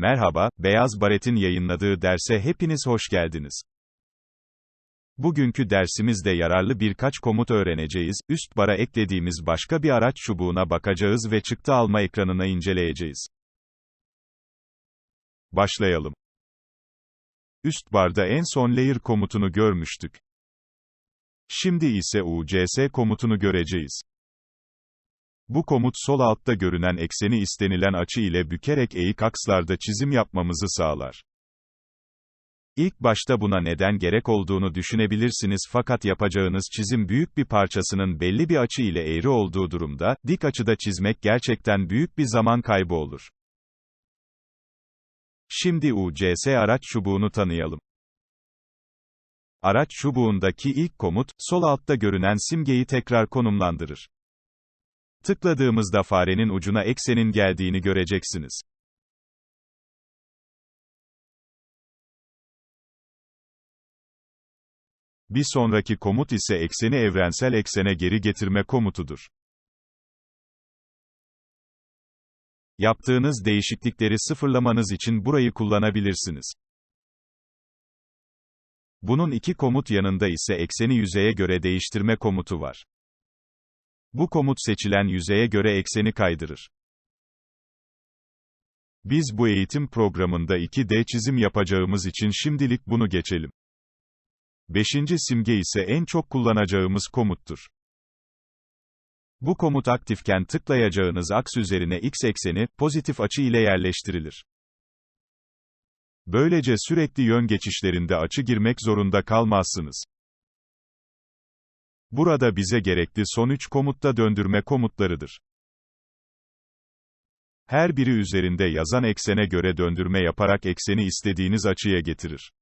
Merhaba, Beyaz Baret'in yayınladığı derse hepiniz hoş geldiniz. Bugünkü dersimizde yararlı birkaç komut öğreneceğiz, üst bara eklediğimiz başka bir araç çubuğuna bakacağız ve çıktı alma ekranına inceleyeceğiz. Başlayalım. Üst barda en son layer komutunu görmüştük. Şimdi ise UCS komutunu göreceğiz. Bu komut sol altta görünen ekseni istenilen açı ile bükerek eğik akslarda çizim yapmamızı sağlar. İlk başta buna neden gerek olduğunu düşünebilirsiniz fakat yapacağınız çizim büyük bir parçasının belli bir açı ile eğri olduğu durumda, dik açıda çizmek gerçekten büyük bir zaman kaybı olur. Şimdi UCS araç çubuğunu tanıyalım. Araç çubuğundaki ilk komut, sol altta görünen simgeyi tekrar konumlandırır. Tıkladığımızda farenin ucuna eksenin geldiğini göreceksiniz. Bir sonraki komut ise ekseni evrensel eksene geri getirme komutudur. Yaptığınız değişiklikleri sıfırlamanız için burayı kullanabilirsiniz. Bunun iki komut yanında ise ekseni yüzeye göre değiştirme komutu var. Bu komut seçilen yüzeye göre ekseni kaydırır. Biz bu eğitim programında 2D çizim yapacağımız için şimdilik bunu geçelim. Beşinci simge ise en çok kullanacağımız komuttur. Bu komut aktifken tıklayacağınız aks üzerine x ekseni, pozitif açı ile yerleştirilir. Böylece sürekli yön geçişlerinde açı girmek zorunda kalmazsınız. Burada bize gerekli son 3 komutta döndürme komutlarıdır. Her biri üzerinde yazan eksene göre döndürme yaparak ekseni istediğiniz açıya getirir.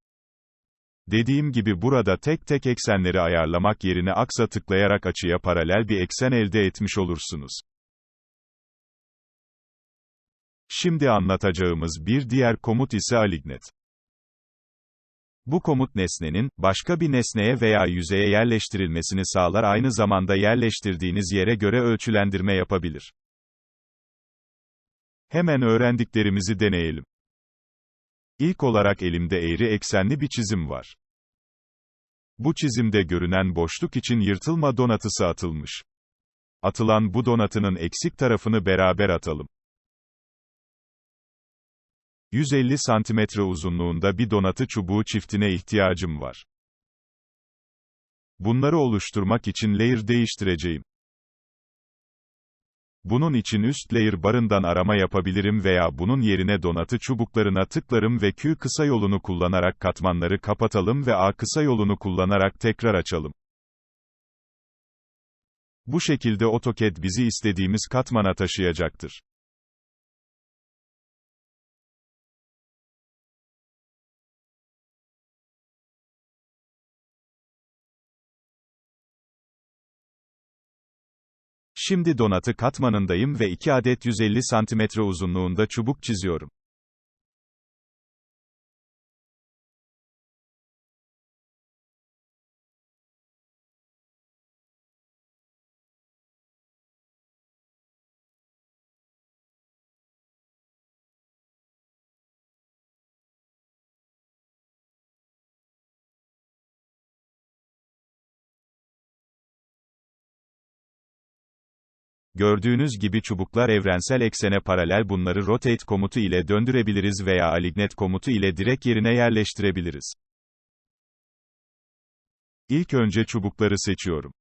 Dediğim gibi burada tek tek eksenleri ayarlamak yerine aksa tıklayarak açıya paralel bir eksen elde etmiş olursunuz. Şimdi anlatacağımız bir diğer komut ise alignet. Bu komut nesnenin, başka bir nesneye veya yüzeye yerleştirilmesini sağlar aynı zamanda yerleştirdiğiniz yere göre ölçülendirme yapabilir. Hemen öğrendiklerimizi deneyelim. İlk olarak elimde eğri eksenli bir çizim var. Bu çizimde görünen boşluk için yırtılma donatısı atılmış. Atılan bu donatının eksik tarafını beraber atalım. 150 santimetre uzunluğunda bir donatı çubuğu çiftine ihtiyacım var. Bunları oluşturmak için layer değiştireceğim. Bunun için üst layer barından arama yapabilirim veya bunun yerine donatı çubuklarına tıklarım ve Q kısa yolunu kullanarak katmanları kapatalım ve A kısa yolunu kullanarak tekrar açalım. Bu şekilde AutoCAD bizi istediğimiz katmana taşıyacaktır. Şimdi donatı katmanındayım ve 2 adet 150 cm uzunluğunda çubuk çiziyorum. Gördüğünüz gibi çubuklar evrensel eksene paralel bunları rotate komutu ile döndürebiliriz veya alignet komutu ile direkt yerine yerleştirebiliriz. İlk önce çubukları seçiyorum.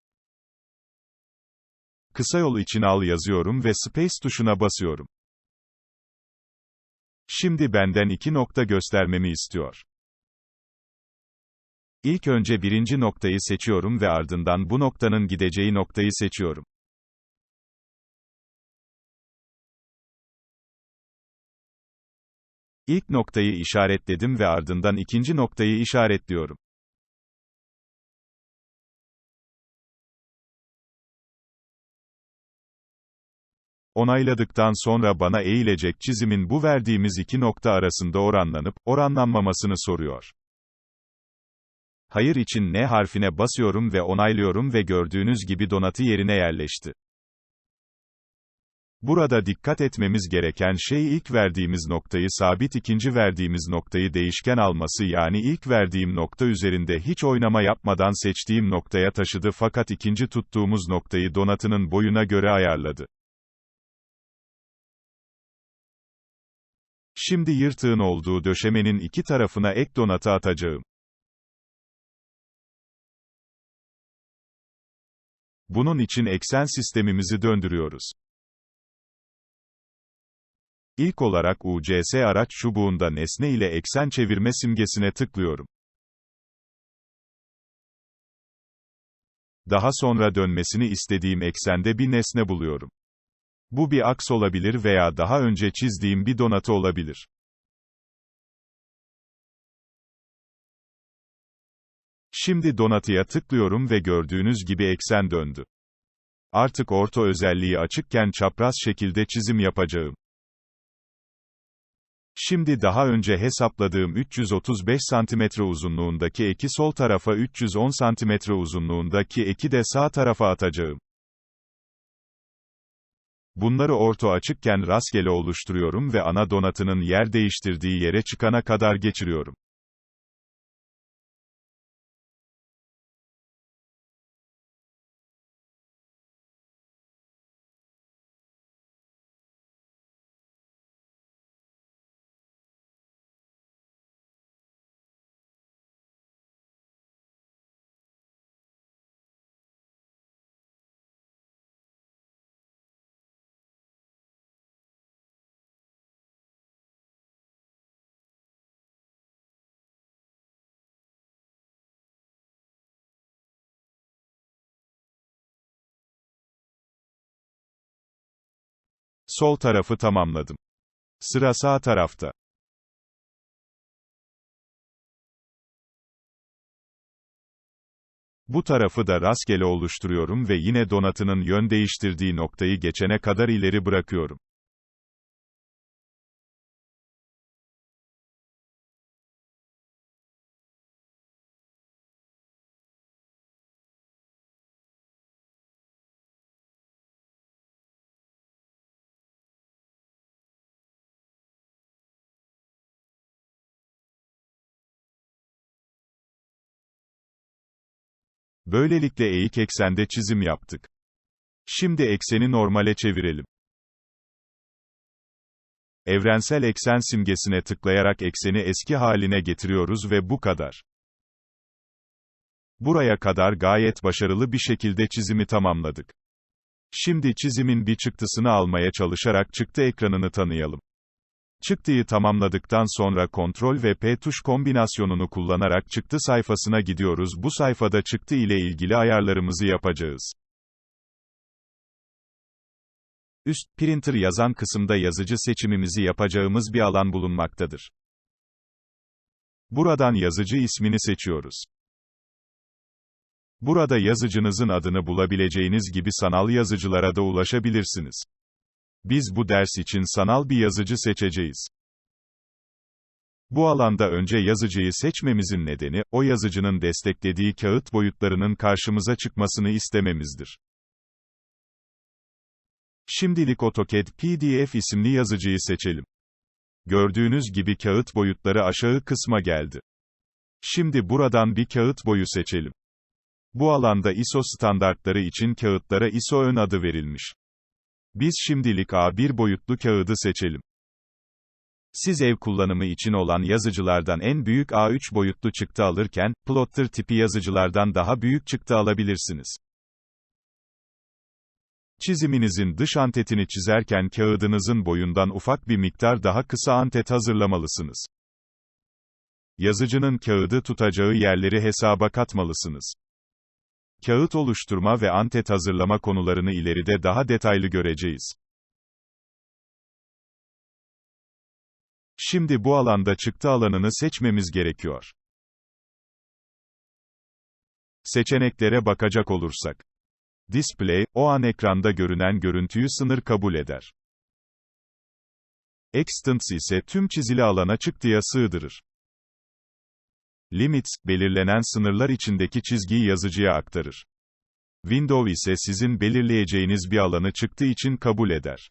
Kısa yol için al yazıyorum ve space tuşuna basıyorum. Şimdi benden iki nokta göstermemi istiyor. İlk önce birinci noktayı seçiyorum ve ardından bu noktanın gideceği noktayı seçiyorum. İlk noktayı işaretledim ve ardından ikinci noktayı işaretliyorum. Onayladıktan sonra bana eğilecek çizimin bu verdiğimiz iki nokta arasında oranlanıp, oranlanmamasını soruyor. Hayır için N harfine basıyorum ve onaylıyorum ve gördüğünüz gibi donatı yerine yerleşti. Burada dikkat etmemiz gereken şey ilk verdiğimiz noktayı sabit ikinci verdiğimiz noktayı değişken alması yani ilk verdiğim nokta üzerinde hiç oynama yapmadan seçtiğim noktaya taşıdı fakat ikinci tuttuğumuz noktayı donatının boyuna göre ayarladı. Şimdi yırtığın olduğu döşemenin iki tarafına ek donatı atacağım. Bunun için eksen sistemimizi döndürüyoruz. İlk olarak UCS araç çubuğunda nesne ile eksen çevirme simgesine tıklıyorum. Daha sonra dönmesini istediğim eksende bir nesne buluyorum. Bu bir aks olabilir veya daha önce çizdiğim bir donatı olabilir. Şimdi donatıya tıklıyorum ve gördüğünüz gibi eksen döndü. Artık orta özelliği açıkken çapraz şekilde çizim yapacağım. Şimdi daha önce hesapladığım 335 cm uzunluğundaki eki sol tarafa 310 cm uzunluğundaki eki de sağ tarafa atacağım. Bunları orta açıkken rastgele oluşturuyorum ve ana donatının yer değiştirdiği yere çıkana kadar geçiriyorum. Sol tarafı tamamladım. Sıra sağ tarafta. Bu tarafı da rastgele oluşturuyorum ve yine donatının yön değiştirdiği noktayı geçene kadar ileri bırakıyorum. Böylelikle eğik eksende çizim yaptık. Şimdi ekseni normale çevirelim. Evrensel eksen simgesine tıklayarak ekseni eski haline getiriyoruz ve bu kadar. Buraya kadar gayet başarılı bir şekilde çizimi tamamladık. Şimdi çizimin bir çıktısını almaya çalışarak çıktı ekranını tanıyalım. Çıktıyı tamamladıktan sonra Ctrl ve P tuş kombinasyonunu kullanarak çıktı sayfasına gidiyoruz. Bu sayfada çıktı ile ilgili ayarlarımızı yapacağız. Üst, Printer yazan kısımda yazıcı seçimimizi yapacağımız bir alan bulunmaktadır. Buradan yazıcı ismini seçiyoruz. Burada yazıcınızın adını bulabileceğiniz gibi sanal yazıcılara da ulaşabilirsiniz. Biz bu ders için sanal bir yazıcı seçeceğiz. Bu alanda önce yazıcıyı seçmemizin nedeni, o yazıcının desteklediği kağıt boyutlarının karşımıza çıkmasını istememizdir. Şimdilik AutoCAD PDF isimli yazıcıyı seçelim. Gördüğünüz gibi kağıt boyutları aşağı kısma geldi. Şimdi buradan bir kağıt boyu seçelim. Bu alanda ISO standartları için kağıtlara ISO ön adı verilmiş. Biz şimdilik A1 boyutlu kağıdı seçelim. Siz ev kullanımı için olan yazıcılardan en büyük A3 boyutlu çıktı alırken, plotter tipi yazıcılardan daha büyük çıktı alabilirsiniz. Çiziminizin dış antetini çizerken kağıdınızın boyundan ufak bir miktar daha kısa antet hazırlamalısınız. Yazıcının kağıdı tutacağı yerleri hesaba katmalısınız. Kağıt oluşturma ve antet hazırlama konularını ileride daha detaylı göreceğiz. Şimdi bu alanda çıktı alanını seçmemiz gerekiyor. Seçeneklere bakacak olursak. Display, o an ekranda görünen görüntüyü sınır kabul eder. Extents ise tüm çizili alana çıktıya sığdırır. Limits, belirlenen sınırlar içindeki çizgiyi yazıcıya aktarır. Window ise sizin belirleyeceğiniz bir alanı çıktı için kabul eder.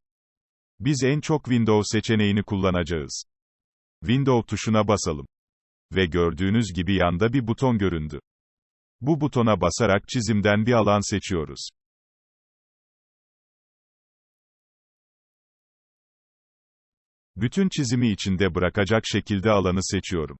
Biz en çok Windows seçeneğini kullanacağız. Windows tuşuna basalım. Ve gördüğünüz gibi yanda bir buton göründü. Bu butona basarak çizimden bir alan seçiyoruz. Bütün çizimi içinde bırakacak şekilde alanı seçiyorum.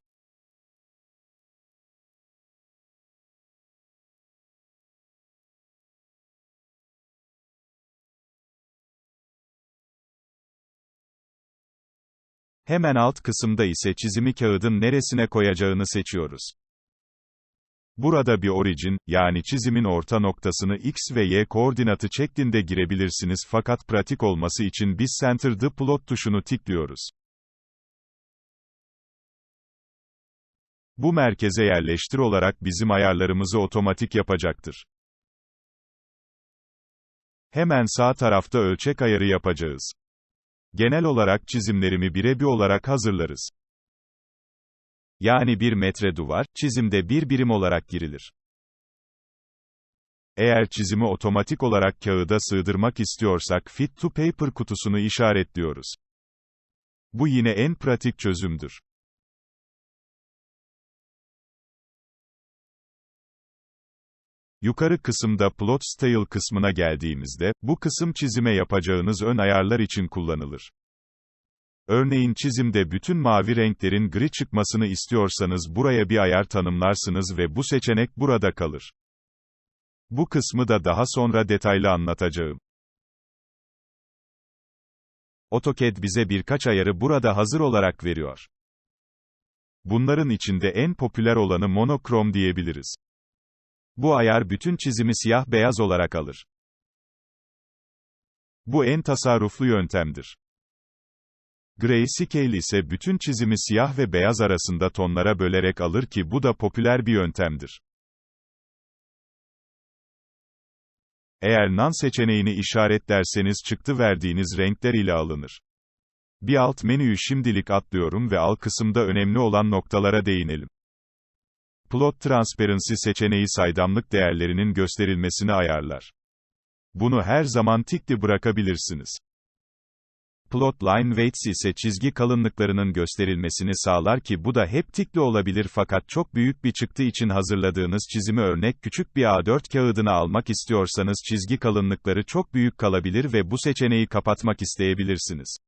Hemen alt kısımda ise çizimi kağıdın neresine koyacağını seçiyoruz. Burada bir origin, yani çizimin orta noktasını x ve y koordinatı şeklinde girebilirsiniz fakat pratik olması için biz Center the Plot tuşunu tıklıyoruz. Bu merkeze yerleştir olarak bizim ayarlarımızı otomatik yapacaktır. Hemen sağ tarafta ölçek ayarı yapacağız. Genel olarak çizimlerimi birebir olarak hazırlarız. Yani bir metre duvar, çizimde bir birim olarak girilir. Eğer çizimi otomatik olarak kağıda sığdırmak istiyorsak Fit to Paper kutusunu işaretliyoruz. Bu yine en pratik çözümdür. Yukarı kısımda Plot Style kısmına geldiğimizde, bu kısım çizime yapacağınız ön ayarlar için kullanılır. Örneğin çizimde bütün mavi renklerin gri çıkmasını istiyorsanız buraya bir ayar tanımlarsınız ve bu seçenek burada kalır. Bu kısmı da daha sonra detaylı anlatacağım. AutoCAD bize birkaç ayarı burada hazır olarak veriyor. Bunların içinde en popüler olanı monokrom diyebiliriz. Bu ayar bütün çizimi siyah beyaz olarak alır. Bu en tasarruflu yöntemdir. Grayscale ise bütün çizimi siyah ve beyaz arasında tonlara bölerek alır ki bu da popüler bir yöntemdir. Eğer None seçeneğini işaretlerseniz çıktı verdiğiniz renkler ile alınır. Bir alt menüyü şimdilik atlıyorum ve alt kısımda önemli olan noktalara değinelim. Plot Transparency seçeneği saydamlık değerlerinin gösterilmesini ayarlar. Bunu her zaman tikli bırakabilirsiniz. Plot Line Weights ise çizgi kalınlıklarının gösterilmesini sağlar ki bu da hep tikli olabilir fakat çok büyük bir çıktı için hazırladığınız çizimi örnek küçük bir A4 kağıdına almak istiyorsanız çizgi kalınlıkları çok büyük kalabilir ve bu seçeneği kapatmak isteyebilirsiniz.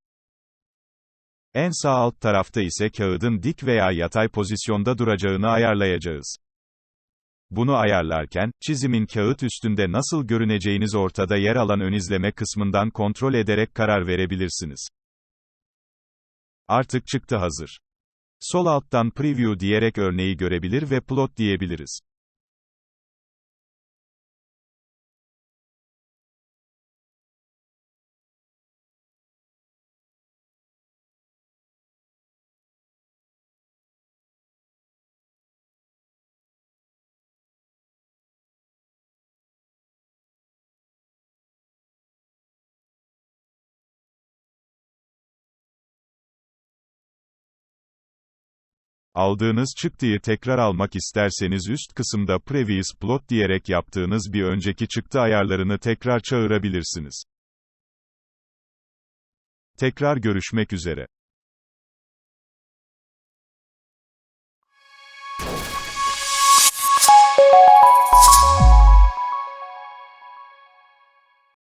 En sağ alt tarafta ise kağıdın dik veya yatay pozisyonda duracağını ayarlayacağız. Bunu ayarlarken, çizimin kağıt üstünde nasıl görüneceğiniz ortada yer alan ön izleme kısmından kontrol ederek karar verebilirsiniz. Artık çıktı hazır. Sol alttan Preview diyerek örneği görebilir ve Plot diyebiliriz. Aldığınız çıktıyı tekrar almak isterseniz üst kısımda Previous Plot diyerek yaptığınız bir önceki çıktı ayarlarını tekrar çağırabilirsiniz. Tekrar görüşmek üzere.